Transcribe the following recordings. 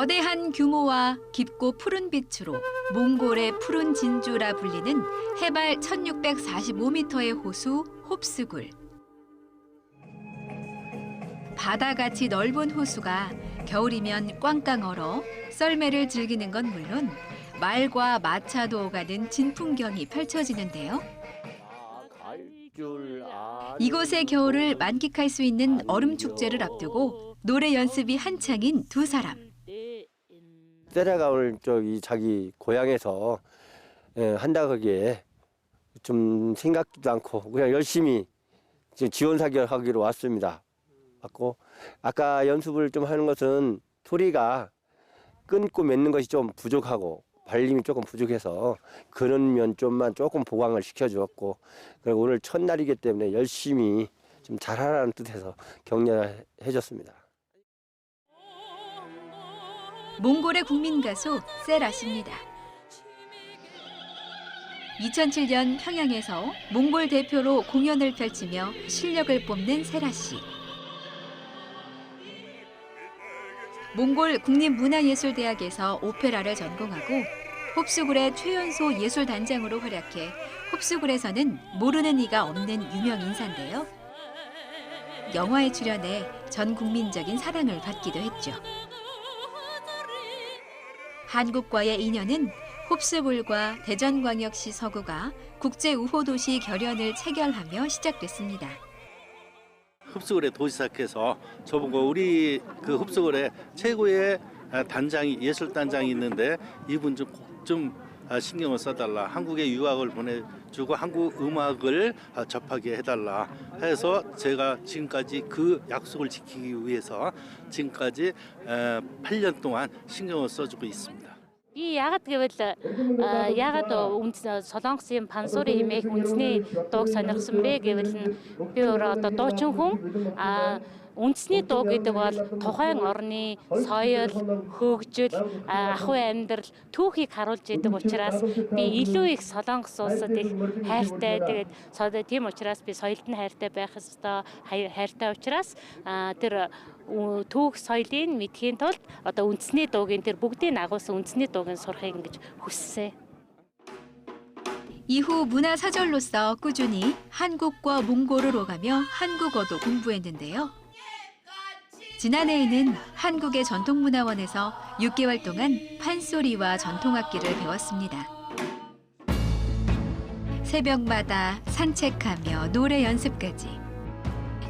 거대한 규모와 깊고 푸른 빛으로 몽골의 푸른 진주라 불리는 해발 1645m의 호수 홉스굴. 바다같이 넓은 호수가 겨울이면 꽝꽝 얼어 썰매를 즐기는 건 물론 말과 마차도 오가는 진풍경이 펼쳐지는데요. 이곳의 겨울을 만끽할 수 있는 얼음 축제를 앞두고 노래 연습이 한창인 두 사람. 세라가 오늘 저기 자기 고향에서 예, 한다 거기에 좀 생각지도 않고 그냥 열심히 지금 지원 사격하기로 왔습니다. 왔고 아까 연습을 좀 하는 것은 소리가 끊고 맺는 것이 좀 부족하고 발림이 조금 부족해서 그런 면 좀만 조금 보강을 시켜주었고 그리고 오늘 첫날이기 때문에 열심히 좀 잘하라는 뜻에서 격려해 줬습니다. 몽골의 국민 가수 세라 씨입니다. 2007년 평양에서 몽골 대표로 공연을 펼치며 실력을 뽐낸 세라 씨. 몽골 국립문화예술대학에서 오페라를 전공하고 홉스굴의 최연소 예술단장으로 활약해 홉스굴에서는 모르는 이가 없는 유명 인사인데요. 영화에 출연해 전 국민적인 사랑을 받기도 했죠. 한국과의 인연은 홉스불과 대전광역시 서구가 국제 우호 도시 결연을 체결하며 시작됐습니다. 흡수골의 도시사께서 저보고 우리 그 흡수골의 최고의 아, 단장이 예술 단장이 있는데 이분 좀꼭좀 아, 신경을 써달라 한국에 유학을 보내주고 한국 음악을 아, 접하게 해달라 해서 제가 지금까지 그 약속을 지키기 위해서 지금까지 8년 동안 신경을 써주고 있습니다. Би яагаад гэвэл а, яагаад үнс солонгосын пансуурын хэмээх үндэсний дууг сонирхсан бэ гэвэл би өөрөө одоо дуучин хүн а үндэсний дуу гэдэг бол тухайн орны соёл, хөгжил, а, ахуй амьдрал, түүхийг харуулж идэг учраас би илүү их солонгос улсад их хайртай. Тэгээд содо тийм учраас би соёлд нь хайртай байх ёстой. хай- хайртай учраас а, тэр ү- түүх соёлыг мэдхийн тулд одоо үндэсний дуугийн тэр бүгдийг агуулсан үндэсний дуугийн сурахыг ингэж хүссэн. 이후 문화사절로서 꾸준히 한국과 몽골을 오가며 한국어도 공부했는데요. 지난해에는 한국의 전통문화원에서 6개월 동안 판소리와 전통악기를 배웠습니다. 새벽마다 산책하며 노래 연습까지.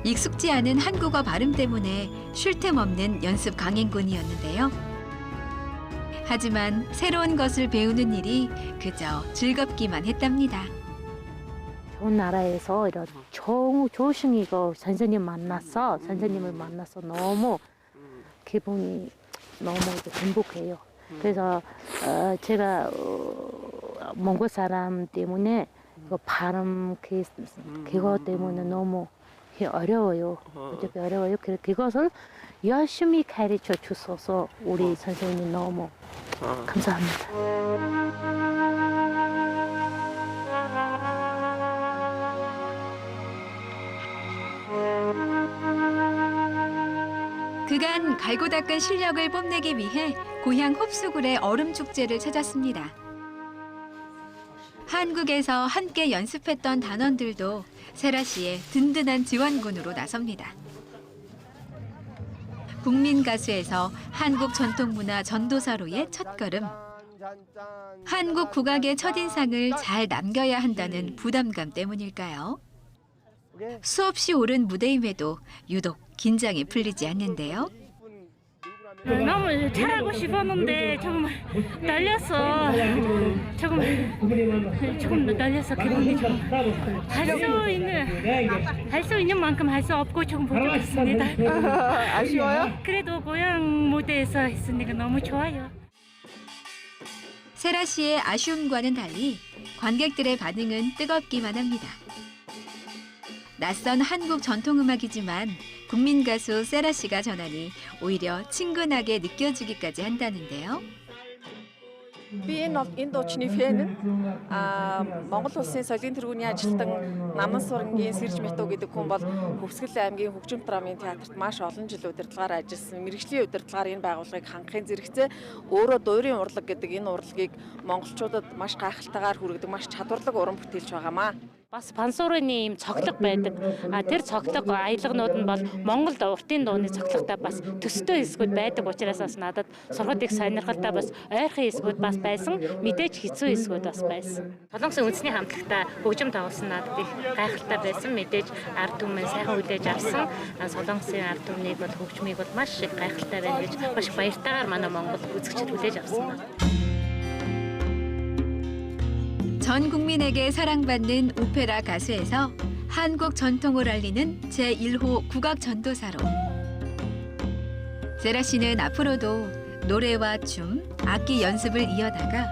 익숙지 않은 한국어 발음 때문에 쉴 틈 없는 연습 강행군이었는데요. 하지만 새로운 것을 배우는 일이 그저 즐겁기만 했답니다. 좋은 나라에서 이런 좋은 좋으신 이거 선생님 만났어. 선생님을 만나서 너무 기분이 너무 행복해요. 그래서 어, 제가 어, 몽골 사람 때문에 그 발음 그, 그거 때문에 너무 어려워요. 어차피 어려워요. 그- 그것을 열심히 가르쳐 주셔서 우리 선생님 너무. 감사합니다. 그간 갈고 닦은 실력을 뽐내기 위해 고향 홉수굴의 얼음 축제를 찾았습니다. 한국에서 함께 연습했던 단원들도 세라 씨의 든든한 지원군으로 나섭니다. 국민 가수에서 한국 전통문화 전도사로의 첫걸음. 한국 국악의 첫인상을 잘 남겨야 한다는 부담감 때문일까요? 수없이 오른 무대임에도 유독 긴장이 풀리지 않는데요. 너무 잘하고 싶었는데 조금 떨렸어. 조금 조금 떨려서 기분이 좀할수 있는 할 수 있는 만큼 할 수 없고 조금 부족했습니다. 아쉬워요? 그래도 고향 무대에서 했으니까 너무 좋아요. 세라 씨의 아쉬움과는 달리 관객들의 반응은 뜨겁기만 합니다. 낯선 한국 전통음악이지만 국민 가수 세라 씨가 전하니 오히려 친근하게 느껴지기까지 한다는데요. Би энэ бол энэ дуучны фэн нь аа Монгол улсын соёлын тэргүүний ажилтан Наман сурангийн Сэрж Мету гэдэг хүн бол Хөвсгөл аймгийн хөгжим драмын театрт маш олон жил удирдлагаар ажилласан. Мэргэжлийн удирдлагаар энэ байгууллагыг хангахын зэрэгцээ өөрөө дуурийн урлаг гэдэг энэ урлагийг монголчуудад маш гайхалтайгаар хүргэдэг маш чадварлаг уран бүтээлч байгаамаа. Бас пансуурын ийм цоглог байдаг. А тэр цоглог аялгнууд нь бол Монголд уртын дууны цоглогтой бас төстэй хэсгүүд байдаг учраас бас надад сургад их сонирхолтой бас ойрхон хэсгүүд бас байсан. Мэдээж хэцүү хэсгүүд бас байсан. Солонгосын үндэсний хамтлагта хөгжим тоглосон надад их гайхалтай байсан. Мэдээж ард түмэн сайхан хүлээж авсан. Солонгосын ард түмнийг бол хөгжмийг бол маш их гайхалтай байна гэж маш баяртайгаар манай Монгол үзэгчид хүлээж авсан байна. 전 국민에게 사랑받는 오페라 가수에서 한국 전통을 알리는 제1호 국악 전도사로 세라 씨는 앞으로도 노래와 춤, 악기 연습을 이어다가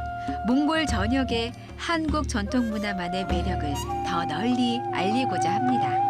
몽골 전역의 한국 전통 문화만의 매력을 더 널리 알리고자 합니다.